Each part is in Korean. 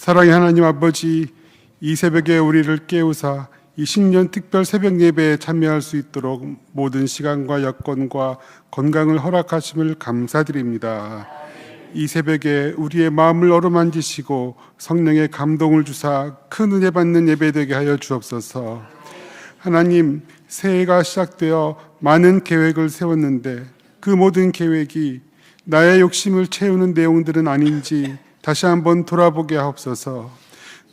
사랑의 하나님 아버지, 이 새벽에 우리를 깨우사 이 신년 특별 새벽 예배에 참여할 수 있도록 모든 시간과 여건과 건강을 허락하심을 감사드립니다. 이 새벽에 우리의 마음을 어루만지시고 성령의 감동을 주사 큰 은혜 받는 예배 되게 하여 주옵소서. 하나님, 새해가 시작되어 많은 계획을 세웠는데 그 모든 계획이 나의 욕심을 채우는 내용들은 아닌지 다시 한번 돌아보게 하옵소서.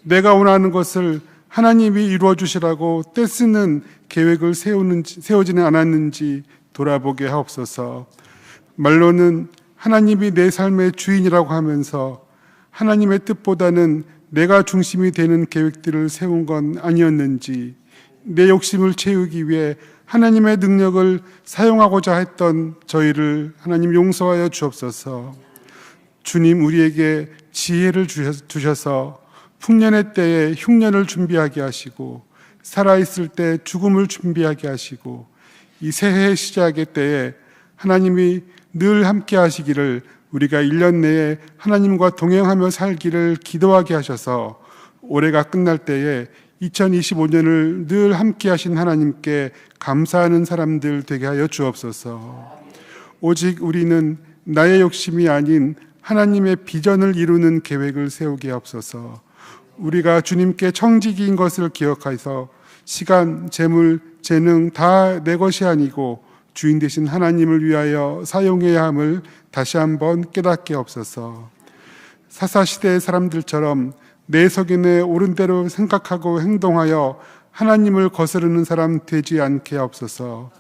내가 원하는 것을 하나님이 이루어 주시라고 떼쓰는 계획을 세우는지 세우지는 않았는지 돌아보게 하옵소서. 말로는 하나님이 내 삶의 주인이라고 하면서 하나님의 뜻보다는 내가 중심이 되는 계획들을 세운 건 아니었는지 내 욕심을 채우기 위해 하나님의 능력을 사용하고자 했던 저희를 하나님 용서하여 주옵소서. 주님 우리에게 지혜를 주셔서 풍년의 때에 흉년을 준비하게 하시고 살아있을 때 죽음을 준비하게 하시고 이 새해 시작의 때에 하나님이 늘 함께 하시기를 우리가 1년 내에 하나님과 동행하며 살기를 기도하게 하셔서 올해가 끝날 때에 2025년을 늘 함께 하신 하나님께 감사하는 사람들 되게 하여 주옵소서. 오직 우리는 나의 욕심이 아닌 하나님의 비전을 이루는 계획을 세우게 하옵소서. 우리가 주님께 청지기인 것을 기억하여서 시간, 재물, 재능 다 내 것이 아니고 주인 되신 하나님을 위하여 사용해야 함을 다시 한번 깨닫게 없어서 사사시대의 사람들처럼 내 석연에 옳은 대로 생각하고 행동하여 하나님을 거스르는 사람 되지 않게 없어서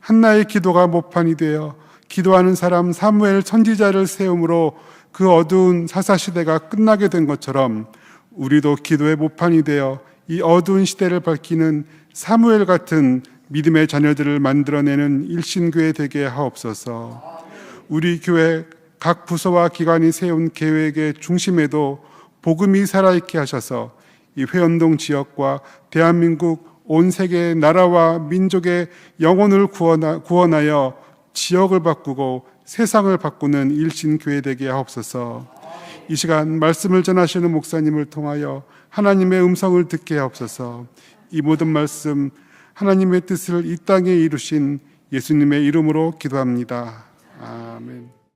한나의 기도가 모판이 되어 기도하는 사람 사무엘 선지자를 세움으로 그 어두운 사사 시대가 끝나게 된 것처럼 우리도 기도의 모판이 되어 이 어두운 시대를 밝히는 사무엘 같은 믿음의 자녀들을 만들어내는 일신교회 되게 하옵소서. 우리 교회 각 부서와 기관이 세운 계획의 중심에도 복음이 살아있게 하셔서 이 회원동 지역과 대한민국 온 세계의 나라와 민족의 영혼을 구원하여 지역을 바꾸고 세상을 바꾸는 일신교회 되게 하옵소서. 이 시간 말씀을 전하시는 목사님을 통하여 하나님의 음성을 듣게 하옵소서. 이 모든 말씀 하나님의 뜻을 이 땅에 이루신 예수님의 이름으로 기도합니다.